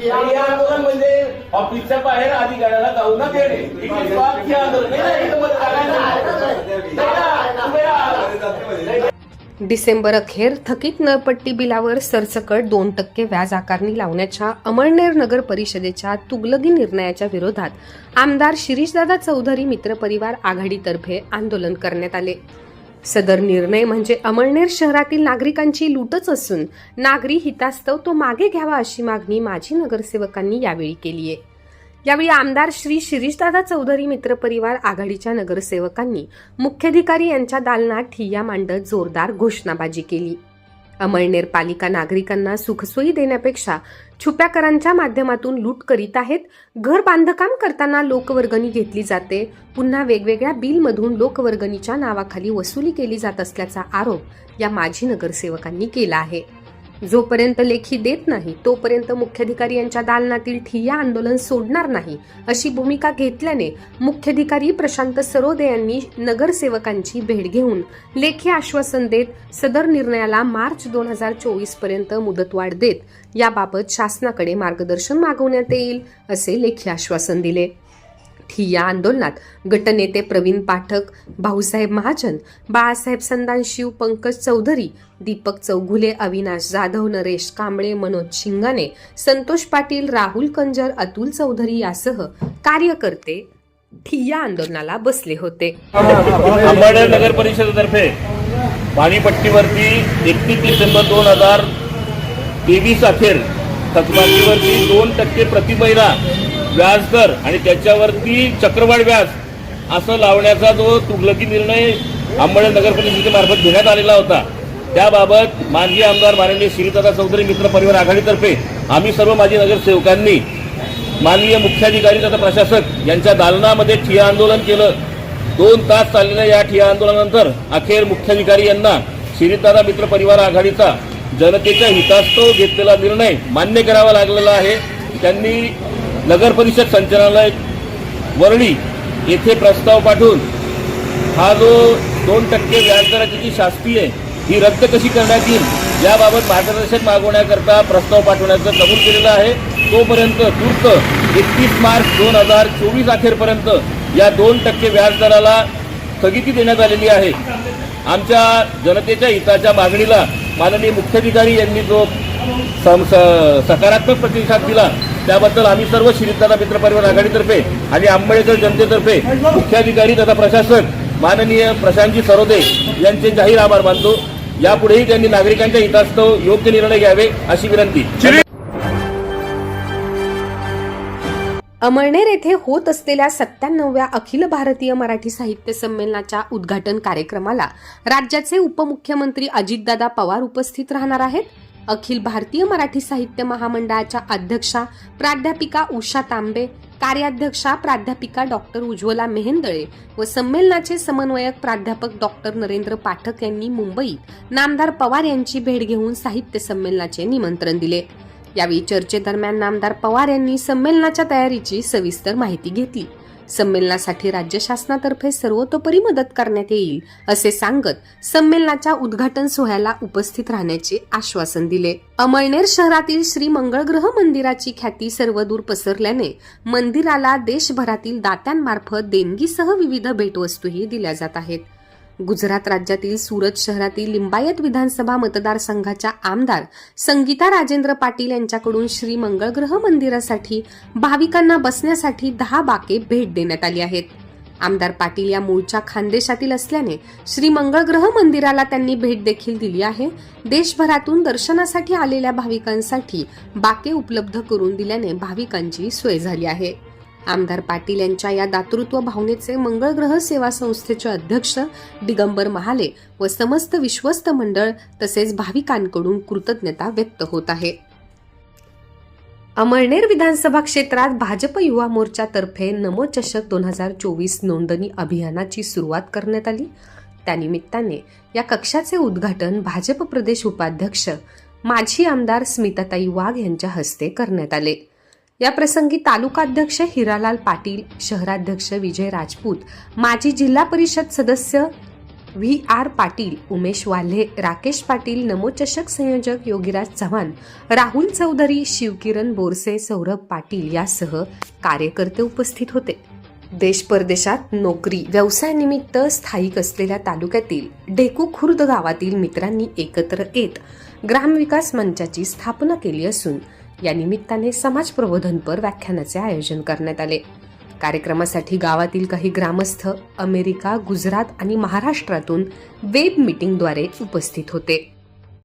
हे आंदोलन म्हणजे ऑफिसच्या बाहेर अधिकाऱ्याला जाऊ न देणे. हे आंदोलन. डिसेंबर अखेर थकीत नळपट्टी बिलावर सरसकट दोन टक्के व्याज आकारणी लावण्याच्या अमळनेर नगर परिषदेच्या तुगलगी निर्णयाच्या विरोधात आमदार शिरीषदादा चौधरी मित्रपरिवार आघाडीतर्फे आंदोलन करण्यात आले. सदर निर्णय म्हणजे अमळनेर शहरातील नागरिकांची लूटच असून नागरी हितास्तव तो मागे घ्यावा अशी मागणी माजी नगरसेवकांनी यावेळी केली आहे. यावेळी आमदार श्री शिरीषदादा चौधरी मित्रपरिवार आघाडीच्या नगरसेवकांनी मुख्याधिकारी यांच्या दालनात ठिय्या मांडत जोरदार घोषणाबाजी केली. अमळनेर पालिका नागरिकांना सुखसोयी देण्यापेक्षा छुप्या करांच्या माध्यमातून लूट करीत आहेत. घर बांधकाम करताना लोकवर्गणी घेतली जाते. पुन्हा वेगवेगळ्या बिलमधून लोकवर्गणीच्या नावाखाली वसुली केली जात असल्याचा आरोप या माजी नगरसेवकांनी केला आहे. जोपर्यंत लेखी देत नाही तोपर्यंत मुख्याधिकारी यांच्या दालनातील ठिय्या आंदोलन सोडणार नाही अशी भूमिका घेतल्याने मुख्याधिकारी प्रशांत सरोदे यांनी नगरसेवकांची भेट घेऊन लेखी आश्वासन देत सदर निर्णयाला मार्च दोन हजार चोवीसपर्यंत मुदतवाढ देत याबाबत शासनाकडे मार्गदर्शन मागवण्यात येईल असे लेखी आश्वासन दिले. ठिय्या आंदोलनात गटनेते प्रवीण पाठक भाऊसाहेब महाजन बाळासाहेब संदान शिव पंकज चौधरी दीपक चौघुले अविनाश जाधव नरेश कांबळे मनोज शिंगाने संतोष पाटील राहुल कंजर अतुल चौधरी यासह कार्यकर्ते ठिय्या आंदोलनाला बसले होते. नगर परिषदेतर्फे पाणीपट्टीवरती एकतीस डिसेंबर दोन हजार तेवीस अखेर थकबाकीवरती दोन टक्के प्रति महिना व्याजदर आणि त्याच्यावरती चक्रवाढ व्याज असं लावण्याचा जो तुगलकी निर्णय आंबळे नगरपरिषदेमार्फत घेण्यात आलेला होता. त्याबाबत माजी आमदार माननीय श्रीदादा चौधरी मित्र परिवार आघाडीतर्फे आम्ही सर्व माजी नगरसेवकांनी माननीय मुख्याधिकारी तथा प्रशासक यांच्या दालनामध्ये ठिया आंदोलन केलं. दोन तास चाललेल्या या ठिया आंदोलनानंतर अखेर मुख्याधिकारी यांना श्रीदादा मित्र परिवार आघाडीचा जनतेच्या हितास्तव घेतलेला निर्णय मान्य करावा लागलेला आहे. त्यांनी नगर परिषद संचालनालय वरळी येथे प्रस्ताव पाठवून हा जो दोन टक्के व्याजदराची जी शास्ती आहे ही रद्द कशी करण्यात येईल याबाबत मार्गदर्शन मागवण्याकरता प्रस्ताव पाठवण्याचं कबूल केलेलं आहे. तोपर्यंत तूर्त एकतीस मार्च दोन हजार चोवीस अखेरपर्यंत या दोन टक्के व्याजदराला स्थगिती देण्यात आलेली आहे. आमच्या जनतेच्या हिताच्या मागणीला माननीय मुख्याधिकारी यांनी जो सम सकारात्मक प्रतिसाद दिला त्याबद्दल आम्ही सर्व श्रीदादा मित्रपरिवार आघाडीतर्फे आणि आंबेडकर जनतेतर्फे मुख्याधिकारी तथा प्रशासक माननीय प्रशांतजी सरोदे यांचे जाहीर आभार मानतो. यापुढेही त्यांनी नागरिकांच्या हितास्तव योग्य निर्णय घ्यावे अशी विनंती. अमळनेर येथे होत असलेल्या सत्त्याण्णवव्या अखिल भारतीय मराठी साहित्य संमेलनाच्या उद्घाटन कार्यक्रमाला राज्याचे उपमुख्यमंत्री अजितदादा पवार उपस्थित राहणार आहेत. अखिल भारतीय मराठी साहित्य महामंडळाच्या अध्यक्षा प्राध्यापिका उषा तांबे कार्याध्यक्षा प्राध्यापिका डॉक्टर उज्ज्वला मेहेंदळे व संमेलनाचे समन्वयक प्राध्यापक डॉक्टर नरेंद्र पाठक यांनी मुंबईत नामदार पवार यांची भेट घेऊन साहित्य संमेलनाचे निमंत्रण दिले. यावेळी चर्चेदरम्यान नामदार पवार यांनी संमेलनाच्या तयारीची सविस्तर माहिती घेतली. संमेलनासाठी राज्य शासनातर्फे सर्वतोपरी मदत करण्यात येईल असे सांगत संमेलनाच्या उद्घाटन सोहळ्याला उपस्थित राहण्याचे आश्वासन दिले. अमळनेर शहरातील श्री मंगळग्रह मंदिराची ख्याती सर्वदूर पसरल्याने मंदिराला देशभरातील दात्यांमार्फत देणगीसह विविध भेटवस्तूही दिल्या जात आहेत. गुजरात राज्यातील सुरत शहरातील लिंबायत विधानसभा मतदारसंघाच्या आमदार संगीता राजेंद्र पाटील यांच्याकडून श्री मंगळग्रह मंदिरासाठी भाविकांना बसण्यासाठी दहा बाके भेट देण्यात आली आहेत. आमदार पाटील या मूळच्या खानदेशातील असल्याने श्री मंगळग्रह मंदिराला त्यांनी भेट देखील दिली आहे. देशभरातून दर्शनासाठी आलेल्या भाविकांसाठी बाके उपलब्ध करून दिल्याने भाविकांची सोय झाली आहे. आमदार पाटील यांच्या या दातृत्व भावनेचे मंगळग्रह सेवा संस्थेचे अध्यक्ष दिगंबर महाले व समस्त विश्वस्त मंडळ तसेच भाविकांकडून कृतज्ञता व्यक्त होत आहे. अमळनेर विधानसभा क्षेत्रात भाजप युवा मोर्चातर्फे नमो चषक दोन हजार चोवीस नोंदणी अभियानाची सुरुवात करण्यात आली. त्यानिमित्ताने या कक्षाचे उद्घाटन भाजप प्रदेश उपाध्यक्ष माजी आमदार स्मिताताई वाघ यांच्या हस्ते करण्यात आले. या प्रसंगी तालुकाध्यक्ष हिरालाल पाटील शहराध्यक्ष विजय राजपूत माजी जिल्हा परिषद सदस्य व्ही आर पाटील उमेश वाल्हे राकेश पाटील नमोचषक संयोजक योगीराज चव्हाण राहुल चौधरी शिवकिरण बोरसे सौरभ पाटील यासह कार्यकर्ते उपस्थित होते. देश परदेशात नोकरी व्यवसायानिमित्त स्थायिक असलेल्या तालुक्यातील ढेकू खुर्द गावातील मित्रांनी एकत्र येत ग्रामविकास मंचाची स्थापना केली असून या निमित्ताने समाज प्रबोधनपर व्याख्यानाचे आयोजन करण्यात आले. कार्यक्रमासाठी गावातील काही ग्रामस्थ अमेरिका गुजरात आणि महाराष्ट्रातून वेब मीटिंगद्वारे उपस्थित होते.